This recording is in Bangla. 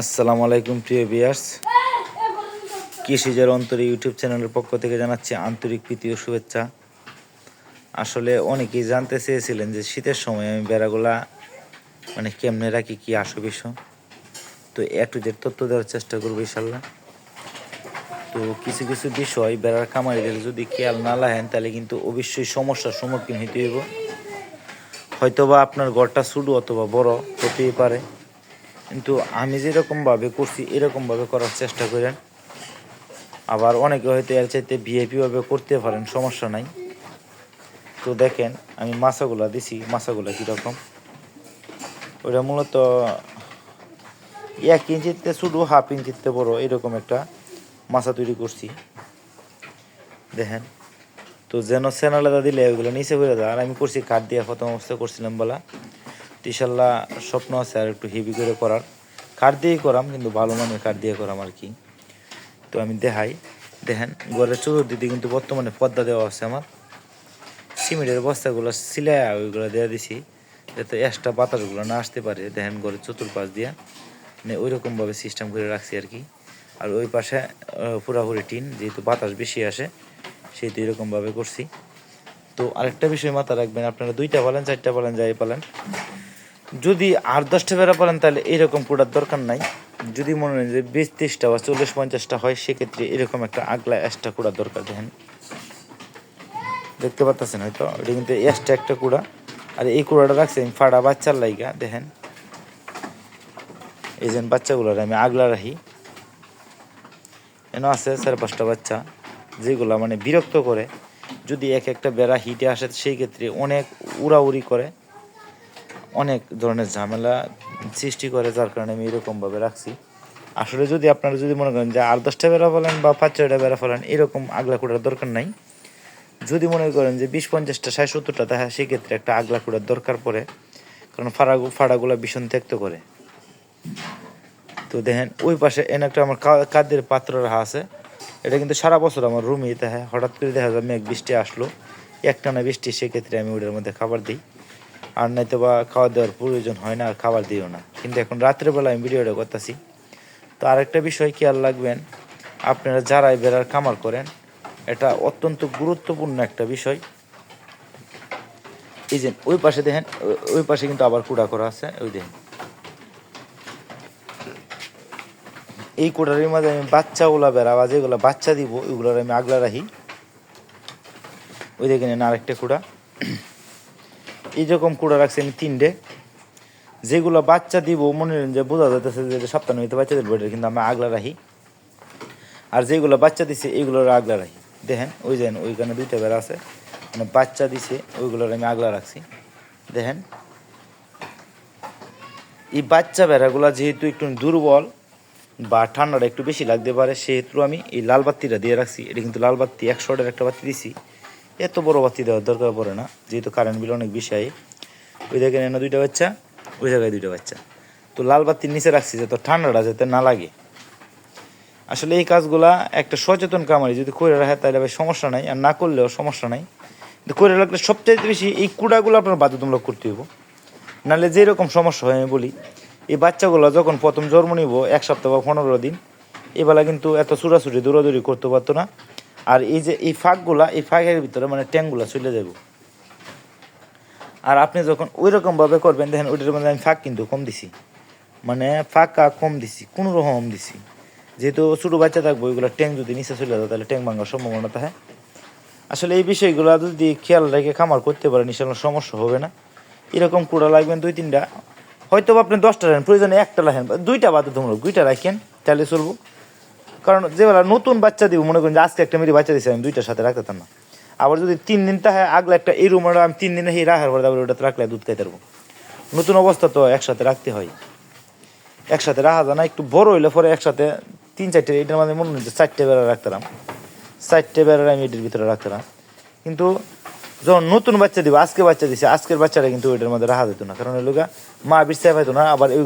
আসসালামু আলাইকুম, প্রিয় বিয়ার্স কৃষিজের অন্তরে ইউটিউব চ্যানেলের পক্ষ থেকে জানাচ্ছি আন্তরিক প্রীতি ও শুভেচ্ছা। আসলে অনেকেই জানতে চেয়েছিলেন যে শীতের সময় আমি বেড়াগুলা মানে কেমনে রাখি, কি আসো বিষয়। তো একটু যে তথ্য দেওয়ার চেষ্টা করব ইনশাল্লাহ তো কিছু কিছু বিষয় বেড়ার খামারিদের যদি খেয়াল না লাহেন তাহলে কিন্তু অবশ্যই সমস্যার সম্মুখীন হইতে হইব। হয়তোবা আপনার ঘরটা ছোটো অথবা বড়, হতেই পারে। কিন্তু আমি যেরকমভাবে করছি, এরকমভাবে করার চেষ্টা করেন। আবার অনেকে হয়তো এর চাইতে ভিআইপিভাবে করতে পারেন, সমস্যা নাই। তো দেখেন, আমি মাছাগুলা দিছি, মাছাগুলা কীরকম। ওটা মূলত এক ইঞ্চিতে শুধু হাফ ইঞ্চিতে বড় এরকম একটা মাছা তৈরি করছি। দেখেন, তো যেন সেনালাদা দিলে ওইগুলো নিচে পড়ে যায়, আর আমি করছি কাঠ দিয়ে প্রথম অবস্থা করছিলাম বলা। ইনশাল্লাহ স্বপ্ন আছে আর একটু হেভি করে করার। কাঠ দিয়েই করাম, কিন্তু ভালো মানের কাঠ দিয়ে করাম আর কি। তো আমি দেখাই। দেখেন, ঘরের চতুর্দিকে কিন্তু বর্তমানে পর্দা দেওয়া আছে আমার। সিমেন্টের বস্তাগুলো সিলাই ওইগুলো দেওয়া দিছি, যাতে এক্সট্রা বাতাসগুলো না আসতে পারে। দেখেন, ঘরের চতুর্পাশ দিয়া মানে ওই রকমভাবে সিস্টেম করে রাখছি আর কি। আর ওই পাশে পুরাপুরি টিন, যেহেতু বাতাস বেশি আসে, সেহেতু এরকমভাবে করছি। তো আরেকটা বিষয় মাথা রাখবেন, আপনারা দুইটা পালেন, চারটা পালেন, যাই পালেন। যদি আট দশটা বেড়া পালেন তাহলে এরকম কোটার দরকার নাই। যদি মনে হয় যে বিশ ত্রিশটা বা চল্লিশ পঞ্চাশটা হয়, সেক্ষেত্রে এরকম একটা আগলা এক্সট্রা কুড়ার দরকার, দেখেন। দেখতে পাচ্ছেন হয়তো? এটা কিন্তু এক্সট্রা একটা কুড়া। আর এই কুড়াটা রাখছি আমি ফাড়া বাচ্চার লাইগা, দেখেন। এই যে বাচ্চাগুলোর আমি আগলা রাখি। এনে আছে চার পাঁচটা বাচ্চা, যেগুলা মানে বিরক্ত করে। যদি এক একটা বেড়া হিটে আসে সেই ক্ষেত্রে অনেক উড়াউড়ি করে। অনেক ধরনের ঝামেলা সৃষ্টি করে, যার কারণে আমি এরকমভাবে রাখছি। আসলে যদি আপনারা যদি মনে করেন যে আর দশটা বেড়া ফেলেন বা পাঁচ ছয়টা বেড়া ফেলেন, এরকম আগলা কুড়ার দরকার নাই। যদি মনে করেন যে বিশ পঞ্চাশটা, ষাট সত্তরটা, দেখা সেক্ষেত্রে একটা আগলা কুড়ার দরকার পড়ে। কারণ ফাড়াগু ফাড়াগুলা ভীষণ ত্যক্ত করে। তো দেখেন, ওই পাশে এনে একটা আমার কাদের পাত্র রাখা আছে। এটা কিন্তু সারা বছর আমার রুমে হঠাৎ করে দেখা যায় মেঘ বৃষ্টি আসলো। একটানা বৃষ্টি, সেক্ষেত্রে আমি ওটার মধ্যে খাবার দিই। আর নয়তো বা খাওয়া দেওয়ার প্রয়োজন হয় না আর খাবার দিও না। কিন্তু এখন রাত্রেবেলা আমি ভিডিওটা করতেছি। তো আরেকটা বিষয় খেয়াল রাখবেন আপনারা যারাই বেড়ার খামার করেন, এটা অত্যন্ত গুরুত্বপূর্ণ একটা বিষয়। এই যে ওই পাশে দেখেন, ওই- পাশে কিন্তু আবার কুড়া করা আছে, ওই দেখেন। এই কোটারির মাঝে আমি বাচ্চাগুলা বেড়া বা যেগুলো বাচ্চা দিব, ওইগুলোর আমি আগলা রাখি। ওই দেখেন আরেকটা কুড়া। এইরকম কুড়া রাখছি আমি তিনটে। যেগুলো বাচ্চা দিব, মনে যে বোঝা যাইতেছে যে এটা সপ্তাহ হইতে বাচ্চাদের বইটা কিন্তু আমি আগলা রাখি। আর যেগুলো বাচ্চা দিছে এইগুলোর আগলা রাখি। দেখেন, ওই যেন ওইখানে দুইটা বেড়া আছে। মানে বাচ্চা দিছে, ওইগুলোর আমি আগলা রাখছি। দেখেন। এই বাচ্চা বেড়াগুলো যেহেতু একটু দুর্বল বা ঠান্ডাটা একটু বেশি লাগতে পারে, সেহেতু আমি এই লাল বাতিটা দিয়ে রাখছি। এটা কিন্তু লাল বাতি একশো ওয়াটের একটা বাতি দিছি। এত বড় বাতি দেওয়ার দরকার পড়ে না, যেহেতু কারেন্ট বিল অনেক বেশি হয় ওই জায়গায় এনে দুইটা বাচ্চা, ওই জায়গায় দুইটা বাচ্চা। তো লাল বাতির নিচে রাখছি যাতে ঠান্ডাটা যাতে না লাগে। আসলে এই কাজগুলা একটা সচেতন কামারি যদি করে রাখে, তাহলে ভাই সমস্যা নাই। আর না করলেও সমস্যা নাই। কিন্তু করে রাখলে সবচেয়ে বেশি এই কুড়াগুলো আপনার বাধ্যতামূলক করতে হইব। নাহলে যেরকম সমস্যা হয়, আমি বলি, এই বাচ্চাগুলো যখন প্রথম জন্ম নিব, এক সপ্তাহ বা পনেরো দিন, এবেলা কিন্তু এত ছুটাছুটি দৌড়াদৌড়ি করতে পারতো না। আর এই যে এই ফাঁকগুলা, এই ফাঁকের ভিতরে মানে ট্যাঙ্কগুলা চলে যাব আর আপনি যখন ওই রকমভাবে করবেন, দেখেন ওইটার মধ্যে আমি ফাঁক কিন্তু কম দিছি। মানে ফাঁকা কম দিছি, কোনো রকম দিছি। যেহেতু ছোটো বাচ্চা থাকব, ওইগুলো ট্যাঙ্ক যদি নিচে চলে যায়, তাহলে ট্যাঙ্ক ভাঙার সম্ভাবনা থাকে আসলে এই বিষয়গুলো যদি খেয়াল রেখে খামার করতে পারেন ইনশাল্লাহ সমস্যা হবে না। এরকম কুড়া লাগবেন দুই, তিনটা। হয়তো আপনি দশটা রাখেন, প্রয়োজনে একটা রাখেন, দুইটা বাধ্যতামূলক, দুইটা রাখেন, তাহলে চলবো। কারণ যেবেলা নতুন বাচ্চা দিব, মনে করেন যে আজকে একটা মেয়ে বাচ্চা দিয়েছে আমি দুইটার সাথে রাখতে না। আবার যদি তিন দিন তাহে আগলে একটা এই আমি তিন দিনে রাখার পরে তারপরে ওটাতে রাখলে দুধ খাইতে পারব। নতুন অবস্থা তো একসাথে রাখতে হয়। একসাথে রাখা যায় না, একটু বড় হইলে পরে একসাথে তিন চারটে, এটার মধ্যে মনে হচ্ছে চারটে বেড়া রাখতাম। চারটে বেড়া আমি এটার ভিতরে রাখতাম। কিন্তু যখন নতুন বাচ্চা দিব, আজকে বাচ্চা দিছে, আজকের বাচ্চাটা কিন্তু ওইটার মধ্যে রাখা যেত না। কারণ ওই মা বিস্তায় পাইতো না, আবার ওইগুলো